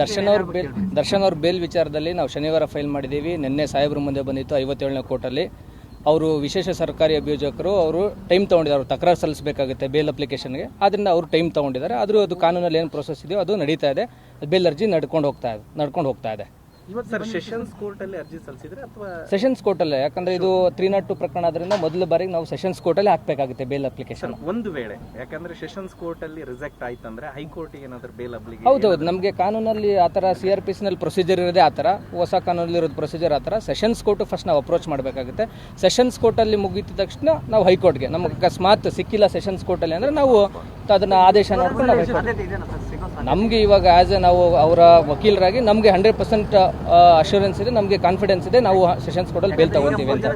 ದರ್ಶನ್ ಅವ್ರ ಬೇಲ್ ದರ್ಶನ್ ಅವ್ರ ಬೇಲ್ ವಿಚಾರದಲ್ಲಿ ನಾವು ಶನಿವಾರ ಫೈಲ್ ಮಾಡಿದ್ದೀವಿ. ನಿನ್ನೆ ಸಾಹೇಬ್ರ ಮುಂದೆ ಬಂದಿತ್ತು ಐವತ್ತೇಳನೇ ಕೋರ್ಟಲ್ಲಿ. ಅವರು ವಿಶೇಷ ಸರ್ಕಾರಿ ಅಭಿಯೋಜಕರು ಅವರು ಟೈಮ್ ತೊಗೊಂಡಿದ್ದಾರೆ. ಅವ್ರು ತಕರಾರು ಸಲ್ಲಿಸಬೇಕಾಗುತ್ತೆ ಬೇಲ್ ಅಪ್ಲಿಕೇಶನ್ಗೆ. ಆದ್ದರಿಂದ ಅವರು ಟೈಮ್ ತೊಗೊಂಡಿದ್ದಾರೆ. ಆದರೂ ಅದು ಕಾನೂನಲ್ಲಿ ಏನು ಪ್ರೊಸೆಸ್ ಇದೆಯೋ ಅದು ನಡೀತಾ ಇದೆ. ಬೇಲ್ ಅರ್ಜಿ ನಡ್ಕೊಂಡು ಹೋಗ್ತಾ ಇದೆ ನಡ್ಕೊಂಡು ಹೋಗ್ತಾ ಇದೆ. ಸರ್ ಸೆಷನ್ಸ್ ಕೋರ್ಟ್ ಅಲ್ಲಿ ಅರ್ಜಿ ಸಲ್ಲಿಸಿದ್ರೆ ಅಥವಾ ಸೆಷನ್ಸ್ ಕೋರ್ಟಲ್ಲೇ ಯಾಕಂದರೆ ಇದು ತ್ರೀ ನಾಟ್ ಟು ಪ್ರಕರಣ ಆದ್ರಿಂದ ಮೊದಲ ಬಾರಿಗೆ ನಾವು ಸೆಷನ್ಸ್ ಕೋರ್ಟಲ್ಲಿ ಹಾಕಬೇಕಾಗುತ್ತೆ ಬೇಲ್ ಅಪ್ಲಿಕೇಶನ್ ಒಂದು ವೇಳೆ ಯಾಕಂದ್ರೆ ಸೆಷನ್ಸ್ ಕೋರ್ಟ್ ಅಲ್ಲಿ ರಿಜೆಕ್ಟ್ ಆಯ್ತಂದ್ರೆ ಹೈಕೋರ್ಟ್ ಏನಾದ್ರೂ ಬೇಲ್ ಅಬ್ಲಿಗೆ ಹೌದೌದು ನಮಗೆ ಕಾನೂನಲ್ಲಿ ಆ ಥರ ಸಿ ಆರ್ ಪಿ ನಲ್ಲಿ ಪ್ರೊಸೀಜರ್ ಇರೋದೇ ಆ ಥರ ಹೊಸ ಕಾನೂನಲ್ಲಿ ಇರೋದು ಪ್ರೊಸೀಜರ್ ಆ ಥರ ಸೆಷನ್ಸ್ ಕೋರ್ಟ್ ಫಸ್ಟ್ ನಾವು ಅಪ್ರೋಚ್ ಮಾಡಬೇಕಾಗುತ್ತೆ ಸೆಷನ್ಸ್ ಕೋರ್ಟಲ್ಲಿ ಮುಗಿದ ತಕ್ಷಣ ನಾವು ಹೈಕೋರ್ಟ್ಗೆ ನಮಗೆ ಅಕಸ್ಮಾತ್ ಸಿಕ್ಕಿಲ್ಲ ಸೆಷನ್ಸ್ ಕೋರ್ಟಲ್ಲಿ ಅಂದರೆ ನಾವು ಅದನ್ನ ಆದೇಶ ನೋಡ್ಕೊಂಡು ನಾವು ನಮಗೆ ಇವಾಗ ಆ್ಯಸ್ ಎ ನಾವು ಅವರ ವಕೀಲರಾಗಿ ನಮಗೆ ಹಂಡ್ರೆಡ್ ಪರ್ಸೆಂಟ್ ಅಶ್ಯೂರೆನ್ಸ್ ಇದೆ ನಮಗೆ ಕಾನ್ಫಿಡೆನ್ಸ್ ಇದೆ ನಾವು ಸೆಷನ್ಸ್ ಕೋರ್ಟಲ್ಲಿ ಬೇಲ್ ತಗೊತೀವಿ ಅಂತ.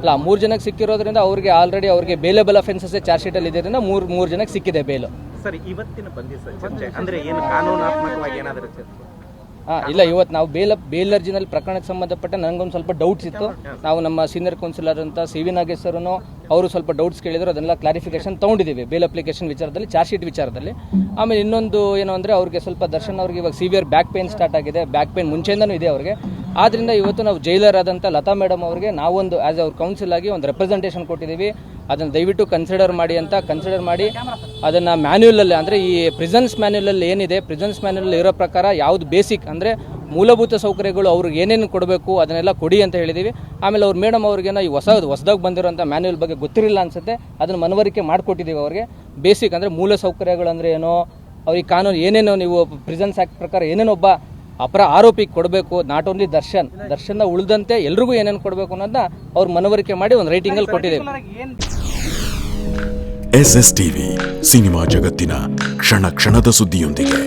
ಅಲ್ಲ ಮೂರು ಜನಕ್ಕೆ ಸಿಕ್ಕಿರೋದ್ರಿಂದ ಅವ್ರಿಗೆ ಆಲ್ರೆಡಿ ಅವ್ರಿಗೆ ಬೇಲೆಬಲ್ ಅಫೆನ್ಸಸ್ ಚಾರ್ಜ್ ಶೀಟಲ್ಲಿ ಇದರಿಂದ ಮೂರು ಮೂರು ಜನಕ್ಕೆ ಸಿಕ್ಕಿದೆ ಬೇಲು ಸರ್ ಇವತ್ತಿನ ಸರ್ ಅಂದ್ರೆ ಏನು ಕಾನೂನಾತ್ಮಕವಾಗಿ ಏನಾದರೂ ಹಾಂ ಇಲ್ಲ ಇವತ್ತು ನಾವು ಬೇಲ ಬೇಲ್ ಅರ್ಜಿನಲ್ಲಿ ಪ್ರಕರಣಕ್ಕೆ ಸಂಬಂಧಪಟ್ಟ ನನಗೊಂದು ಸ್ವಲ್ಪ ಡೌಟ್ಸ್ ಇತ್ತು. ನಾವು ನಮ್ಮ ಸೀನಿಯರ್ ಕೌನ್ಸಿಲರ್ ಅಂತ ಸಿ ವಿ ನಾಗೇಶ್ವರನು ಅವರು ಸ್ವಲ್ಪ ಡೌಟ್ಸ್ ಕೇಳಿದ್ರು ಅದನ್ನೆಲ್ಲ ಕ್ಲಾರಿಫಿಕೇಶನ್ ತೊಗೊಂಡಿದ್ದೀವಿ. ಬೇಲ್ ಅಪ್ಲಿಕೇಶನ್ ವಿಚಾರದಲ್ಲಿ ಚಾರ್ಜ್ ಶೀಟ್ ವಿಚಾರದಲ್ಲಿ. ಆಮೇಲೆ ಇನ್ನೊಂದು ಏನು ಅಂದರೆ, ಅವ್ರಿಗೆ ಸ್ವಲ್ಪ ದರ್ಶನ್ ಅವ್ರಿಗೆ ಇವಾಗ ಸಿವಿಯರ್ ಬ್ಯಾಕ್ ಪೇನ್ ಸ್ಟಾರ್ಟ್ ಆಗಿದೆ. ಬ್ಯಾಕ್ ಪೇನ್ ಮುಂಚೆಯಿಂದನೂ ಇದೆ ಅವ್ರಿಗೆ. ಆದ್ದರಿಂದ ಇವತ್ತು ನಾವು ಜೈಲರ್ ಆದಂಥ ಲತಾ ಮೇಡಮ್ ಅವರಿಗೆ ನಾವೊಂದು ಆ್ಯಸ್ ಅವ್ರ ಕೌನ್ಸಿಲ್ ಆಗಿ ಒಂದು ರೆಪ್ರೆಸೆಂಟೇಷನ್ ಕೊಟ್ಟಿದ್ದೀವಿ. ಅದನ್ನು ದಯವಿಟ್ಟು ಕನ್ಸಿಡರ್ ಮಾಡಿ ಅಂತ ಕನ್ಸಿಡರ್ ಮಾಡಿ, ಅದನ್ನು ಮ್ಯಾನ್ಯುಯಲಲ್ಲಿ ಅಂದರೆ ಈ ಪ್ರಿಸನ್ಸ್ ಮ್ಯಾನ್ಯುಲಲ್ಲಿ ಏನಿದೆ ಪ್ರಿಸನ್ಸ್ ಮ್ಯಾನ್ಯುಲಲ್ಲಿ ಇರೋ ಪ್ರಕಾರ ಯಾವುದು ಬೇಸಿಕ್ ಅಂದರೆ ಮೂಲಭೂತ ಸೌಕರ್ಯಗಳು ಅವ್ರಿಗೆ ಏನೇನು ಕೊಡಬೇಕು ಅದನ್ನೆಲ್ಲ ಕೊಡಿ ಅಂತ ಹೇಳಿದ್ದೀವಿ ಆಮೇಲೆ ಅವ್ರು, ಮೇಡಮ್, ಅವ್ರಿಗೆ ಈ ಹೊಸ, ಹೊಸದಾಗಿ ಬಂದಿರೋಂಥ ಮ್ಯಾನ್ಯಲ್ ಬಗ್ಗೆ ಗೊತ್ತಿರಲಿಲ್ಲ ಅನ್ಸುತ್ತೆ. ಅದನ್ನು ಮನವರಿಕೆ ಮಾಡಿಕೊಟ್ಟಿದ್ದೀವಿ ಅವ್ರಿಗೆ. ಬೇಸಿಕ್ ಅಂದರೆ ಮೂಲ ಸೌಕರ್ಯಗಳು ಅಂದರೆ ಏನೋ ಅವ್ರಿಗೆ ಕಾನೂನು ಏನೇನೋ ನೀವು ಪ್ರಿಸನ್ಸ್ ಆ್ಯಕ್ಟ್ ಪ್ರಕಾರ ಏನೇನೋ ಒಬ್ಬ ಅಪರ ಆರೋಪಿಗೆ ಕೊಡಬೇಕು ನಾಟ್ ಓನ್ಲಿ ದರ್ಶನ್ ದರ್ಶನ ಉಳಿದಂತೆ ಎಲ್ರಿಗೂ ಏನೇನು ಕೊಡಬೇಕು ಅನ್ನೋದನ್ನ ಅವ್ರು ಮನವರಿಕೆ ಮಾಡಿ ಒಂದು ರೈಟಿಂಗಲ್ಲಿ ಕೊಟ್ಟಿದ್ದೀವಿ ಎಸ್ ಎಸ್ ಟಿವಿ, ಸಿನಿಮಾ ಜಗತ್ತಿನ ಕ್ಷಣ ಕ್ಷಣದ ಸುದ್ದಿಯೊಂದಿಗೆ.